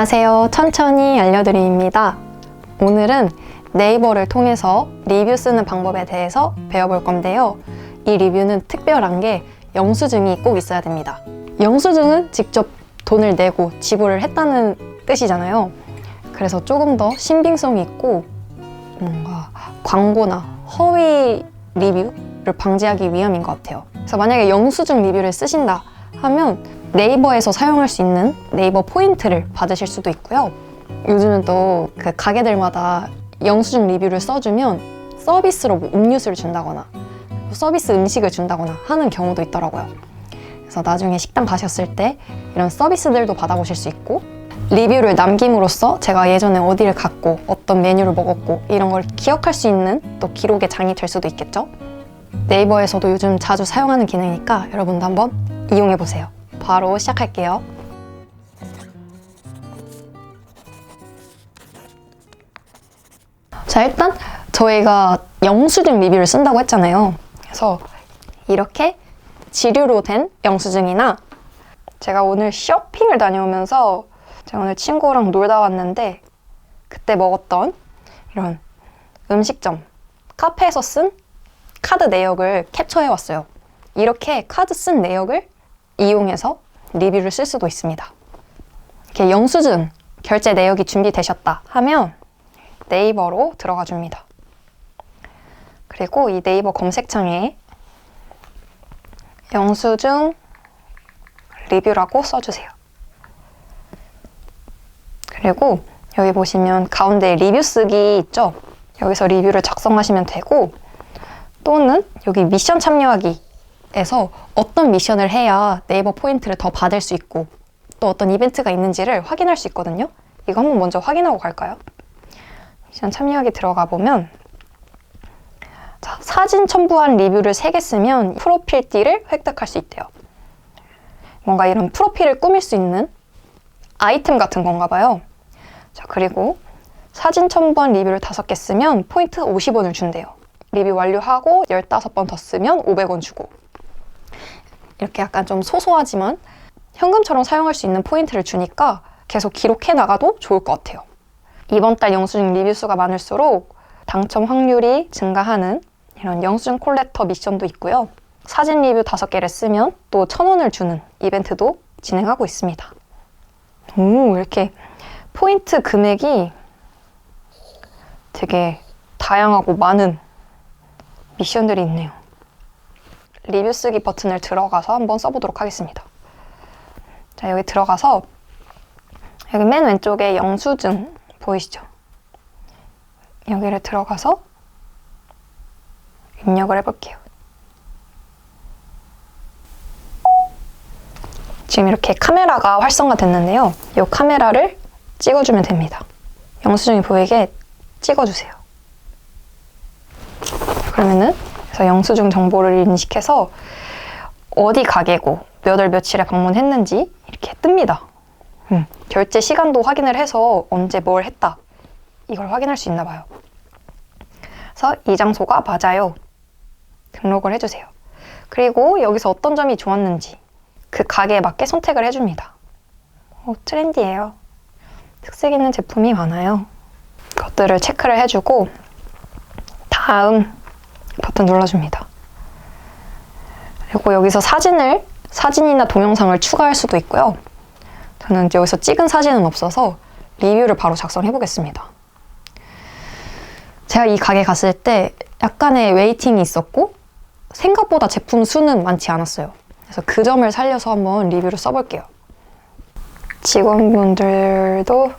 안녕하세요. 천천히 알려드립니다. 오늘은 네이버를 통해서 리뷰 쓰는 방법에 대해서 배워볼 건데요. 이 리뷰는 특별한 게 영수증이 꼭 있어야 됩니다. 영수증은 직접 돈을 내고 지불을 했다는 뜻이잖아요. 그래서 조금 더 신빙성 있고 뭔가 광고나 허위 리뷰를 방지하기 위함인 것 같아요. 그래서 만약에 영수증 리뷰를 쓰신다 하면 네이버에서 사용할 수 있는 네이버 포인트를 받으실 수도 있고요. 요즘은 또 그 가게들마다 영수증 리뷰를 써주면 서비스로 뭐 음료수를 준다거나 뭐 서비스 음식을 준다거나 하는 경우도 있더라고요. 그래서 나중에 식당 가셨을 때 이런 서비스들도 받아보실 수 있고 리뷰를 남김으로써 제가 예전에 어디를 갔고 어떤 메뉴를 먹었고 이런 걸 기억할 수 있는 또 기록의 장이 될 수도 있겠죠. 네이버에서도 요즘 자주 사용하는 기능이니까 여러분도 한번 이용해 보세요. 바로 시작할게요. 자, 일단 저희가 영수증 리뷰를 쓴다고 했잖아요. 그래서 이렇게 지류로 된 영수증이나 제가 오늘 쇼핑을 다녀오면서 제가 오늘 친구랑 놀다 왔는데 그때 먹었던 이런 음식점, 카페에서 쓴 카드 내역을 캡처해 왔어요. 이렇게 카드 쓴 내역을 이용해서 리뷰를 쓸 수도 있습니다. 이렇게 영수증 결제 내역이 준비되셨다 하면 네이버로 들어가 줍니다. 그리고 이 네이버 검색창에 영수증 리뷰라고 써주세요. 그리고 여기 보시면 가운데 리뷰 쓰기 있죠? 여기서 리뷰를 작성하시면 되고 또는 여기 미션 참여하기 에서 어떤 미션을 해야 네이버 포인트를 더 받을 수 있고 또 어떤 이벤트가 있는지를 확인할 수 있거든요. 이거 한번 먼저 확인하고 갈까요? 미션 참여하기 들어가 보면 자, 사진 첨부한 리뷰를 3개 쓰면 프로필 띠를 획득할 수 있대요. 뭔가 이런 프로필을 꾸밀 수 있는 아이템 같은 건가 봐요. 자, 그리고 사진 첨부한 리뷰를 5개 쓰면 포인트 50원을 준대요. 리뷰 완료하고 15번 더 쓰면 500원 주고. 이렇게 약간 좀 소소하지만 현금처럼 사용할 수 있는 포인트를 주니까 계속 기록해 나가도 좋을 것 같아요. 이번 달 영수증 리뷰 수가 많을수록 당첨 확률이 증가하는 이런 영수증 콜렉터 미션도 있고요. 사진 리뷰 5개를 쓰면 또 1000원을 주는 이벤트도 진행하고 있습니다. 오, 이렇게 포인트 금액이 되게 다양하고 많은 미션들이 있네요. 리뷰 쓰기 버튼을 들어가서 한번 써보도록 하겠습니다. 자, 여기 들어가서 여기 맨 왼쪽에 영수증 보이시죠? 여기를 들어가서 입력을 해볼게요. 지금 이렇게 카메라가 활성화 됐는데요. 이 카메라를 찍어주면 됩니다. 영수증이 보이게 찍어주세요. 그러면은 그래서 영수증 정보를 인식해서 어디 가게고 몇 월 며칠에 방문했는지 이렇게 뜹니다. 음, 결제 시간도 확인을 해서 언제 뭘 했다 이걸 확인할 수 있나 봐요. 그래서 이 장소가 맞아요. 등록을 해주세요. 그리고 여기서 어떤 점이 좋았는지 그 가게에 맞게 선택을 해줍니다. 오, 트렌디해요. 특색 있는 제품이 많아요. 그것들을 체크를 해주고 다음 버튼 눌러줍니다. 그리고 여기서 사진을 사진이나 동영상을 추가할 수도 있고요. 저는 여기서 찍은 사진은 없어서 리뷰를 바로 작성해 보겠습니다. 제가 이 가게 갔을 때 약간의 웨이팅이 있었고 생각보다 제품 수는 많지 않았어요. 그래서 그 점을 살려서 한번 리뷰를 써볼게요. 직원분들도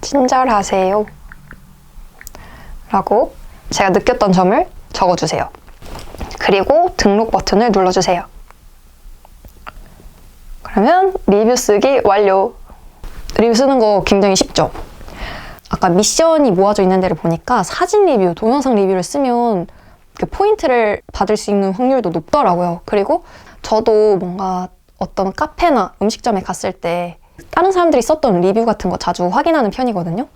친절하세요. 라고 제가 느꼈던 점을 적어주세요. 그리고 등록 버튼을 눌러주세요. 그러면 리뷰 쓰기 완료. 리뷰 쓰는 거 굉장히 쉽죠? 아까 미션이 모아져 있는 데를 보니까 사진 리뷰, 동영상 리뷰를 쓰면 그 포인트를 받을 수 있는 확률도 높더라고요. 그리고 저도 뭔가 어떤 카페나 음식점에 갔을 때 다른 사람들이 썼던 리뷰 같은 거 자주 확인하는 편이거든요.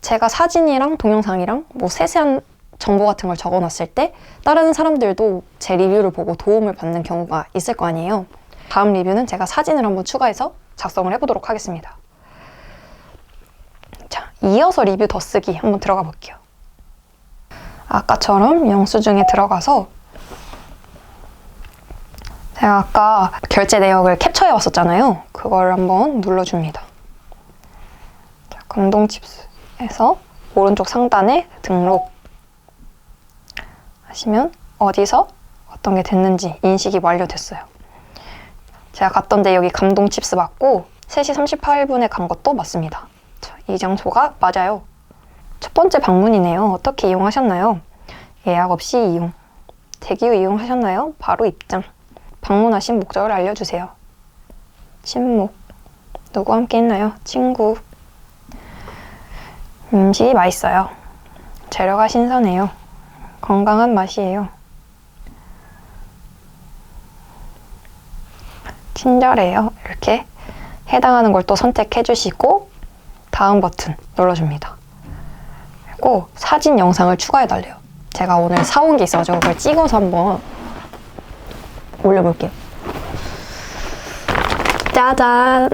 제가 사진이랑 동영상이랑 뭐 세세한 정보 같은 걸 적어 놨을 때 다른 사람들도 제 리뷰를 보고 도움을 받는 경우가 있을 거 아니에요. 다음 리뷰는 제가 사진을 한번 추가해서 작성을 해보도록 하겠습니다. 이어서 리뷰 더 쓰기 한번 들어가 볼게요. 아까처럼 영수증에 들어가서 제가 아까 결제 내역을 캡처해 왔었잖아요. 그걸 한번 눌러줍니다. 자, 공동 칩스에서 오른쪽 상단에 등록 하시면 어디서 어떤 게 됐는지 인식이 완료됐어요. 제가 갔던데 여기 감동 칩스 맞고 3시 38분에 간 것도 맞습니다. 자, 이 장소가 맞아요. 첫 번째 방문이네요. 어떻게 이용하셨나요? 예약 없이 이용. 대기 후 이용하셨나요? 바로 입장. 방문하신 목적을 알려주세요. 침묵. 누구 함께 했나요? 친구. 음식이 맛있어요. 재료가 신선해요. 건강한 맛이에요. 친절해요. 이렇게 해당하는 걸 또 선택해 주시고 다음 버튼 눌러줍니다. 그리고 사진 영상을 추가해 달래요. 제가 오늘 사온 게 있어가지고 그걸 찍어서 한번 올려볼게요. 짜잔!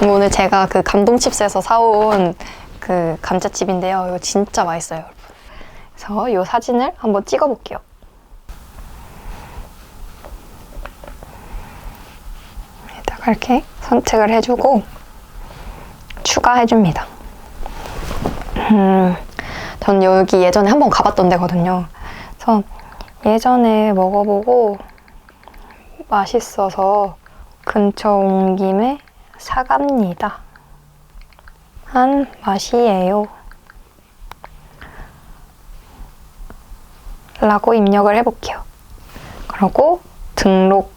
오늘 제가 그 감동칩스에서 사온 그 감자칩인데요. 이거 진짜 맛있어요. 그래서 이 사진을 한번 찍어 볼게요. 여기다가 이렇게 선택을 해주고 추가해줍니다. 음, 전 여기 예전에 한번 가봤던 데거든요. 그래서 예전에 먹어보고 맛있어서 근처 온 김에 사갑니다. 한 맛이에요. 라고 입력을 해볼게요. 그리고 등록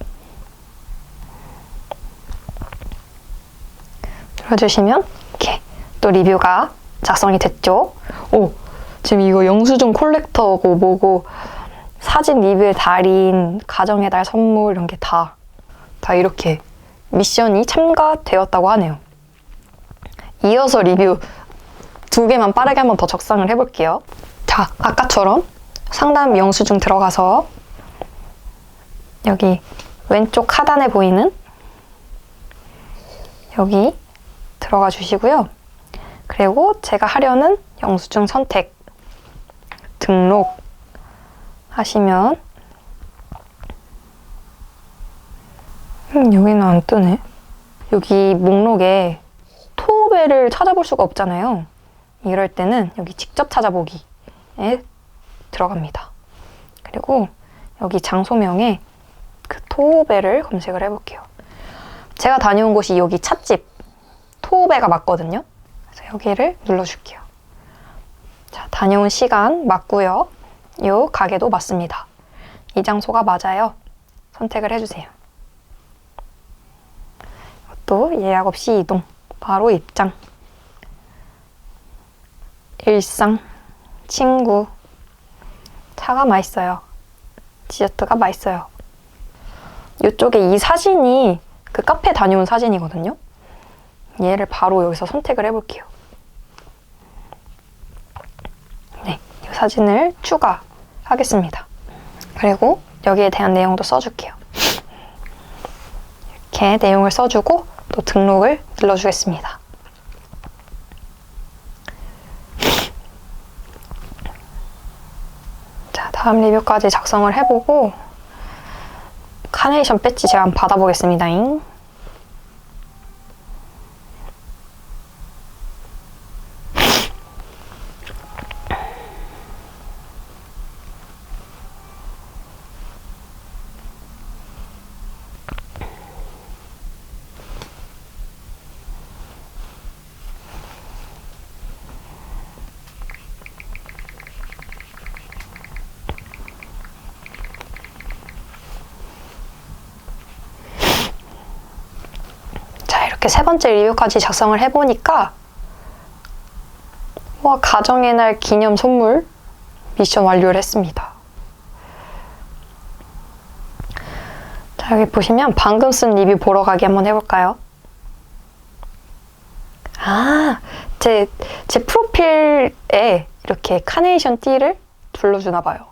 눌러주시면 이렇게 또 리뷰가 작성이 됐죠. 오, 지금 이거 영수증 콜렉터고 뭐고 사진 리뷰의 달인, 가정의 달 선물 이런 게 다, 다 이렇게 미션이 참가되었다고 하네요. 이어서 리뷰 두 개만 빠르게 한번 더 적상을 해볼게요. 자, 아까처럼 상담 영수증 들어가서 여기 왼쪽 하단에 보이는 여기 들어가 주시고요. 그리고 제가 하려는 영수증 선택 등록 하시면 음, 여기는 안 뜨네. 여기 목록에 토배를 찾아볼 수가 없잖아요. 이럴 때는 여기 직접 찾아보기에 들어갑니다. 그리고 여기 장소명에 그 토배를 검색을 해볼게요. 제가 다녀온 곳이 여기 찻집 토배가 맞거든요. 그래서 여기를 눌러줄게요. 자, 다녀온 시간 맞고요. 이 가게도 맞습니다. 이 장소가 맞아요. 선택을 해주세요. 또 예약 없이 이동. 바로 입장. 일상. 친구. 차가 맛있어요. 디저트가 맛있어요. 이쪽에 이 사진이 그 카페 다녀온 사진이거든요. 얘를 바로 여기서 선택을 해볼게요. 네, 이 사진을 추가하겠습니다. 그리고 여기에 대한 내용도 써줄게요. 이렇게 내용을 써주고 또 등록을 눌러주겠습니다. 자, 다음 리뷰까지 작성을 해보고 카네이션 배지 제가 한번 받아보겠습니다. 자, 이렇게 세 번째 리뷰까지 작성을 해보니까 와, 가정의 날 기념 선물 미션 완료를 했습니다. 자, 여기 보시면 방금 쓴 리뷰 보러 가기 한번 해볼까요? 아, 제, 제 프로필에 이렇게 카네이션 띠를 둘러주나 봐요.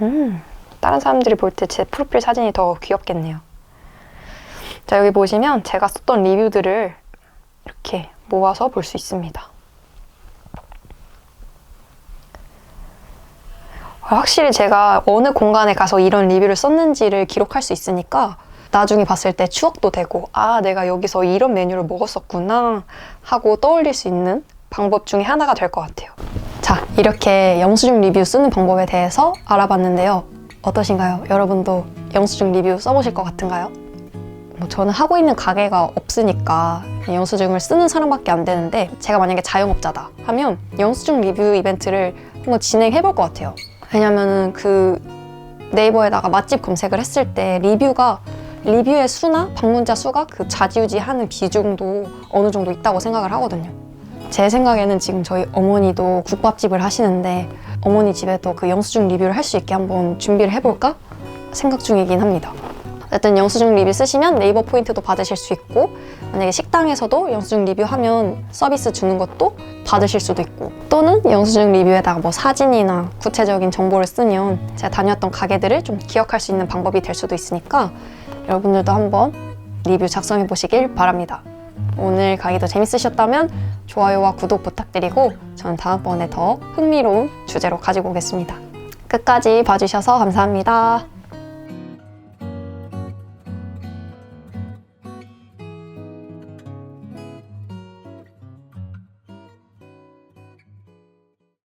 음, 다른 사람들이 볼 때 제 프로필 사진이 더 귀엽겠네요. 자, 여기 보시면 제가 썼던 리뷰들을 이렇게 모아서 볼 수 있습니다. 확실히 제가 어느 공간에 가서 이런 리뷰를 썼는지를 기록할 수 있으니까 나중에 봤을 때 추억도 되고 아 내가 여기서 이런 메뉴를 먹었었구나 하고 떠올릴 수 있는 방법 중에 하나가 될 것 같아요 자 이렇게 영수증 리뷰 쓰는 방법에 대해서 알아봤는데요 어떠신가요? 여러분도 영수증 리뷰 써보실 것 같은가요? 뭐 저는 하고 있는 가게가 없으니까 영수증을 쓰는 사람밖에 안 되는데 제가 만약에 자영업자다 하면 영수증 리뷰 이벤트를 한번 진행해 볼 것 같아요. 왜냐면은 그 네이버에다가 맛집 검색을 했을 때 리뷰가 리뷰의 수나 방문자 수가 그 좌지우지하는 비중도 어느 정도 있다고 생각을 하거든요. 제 생각에는 지금 저희 어머니도 국밥집을 하시는데 어머니 집에도 그 영수증 리뷰를 할 수 있게 한번 준비를 해볼까 생각 중이긴 합니다. 어쨌든 영수증 리뷰 쓰시면 네이버 포인트도 받으실 수 있고 만약에 식당에서도 영수증 리뷰하면 서비스 주는 것도 받으실 수도 있고 또는 영수증 리뷰에다가 뭐 사진이나 구체적인 정보를 쓰면 제가 다녔던 가게들을 좀 기억할 수 있는 방법이 될 수도 있으니까 여러분들도 한번 리뷰 작성해 보시길 바랍니다. 오늘 강의도 재밌으셨다면 좋아요와 구독 부탁드리고 저는 다음번에 더 흥미로운 주제로 가지고 오겠습니다. 끝까지 봐주셔서 감사합니다.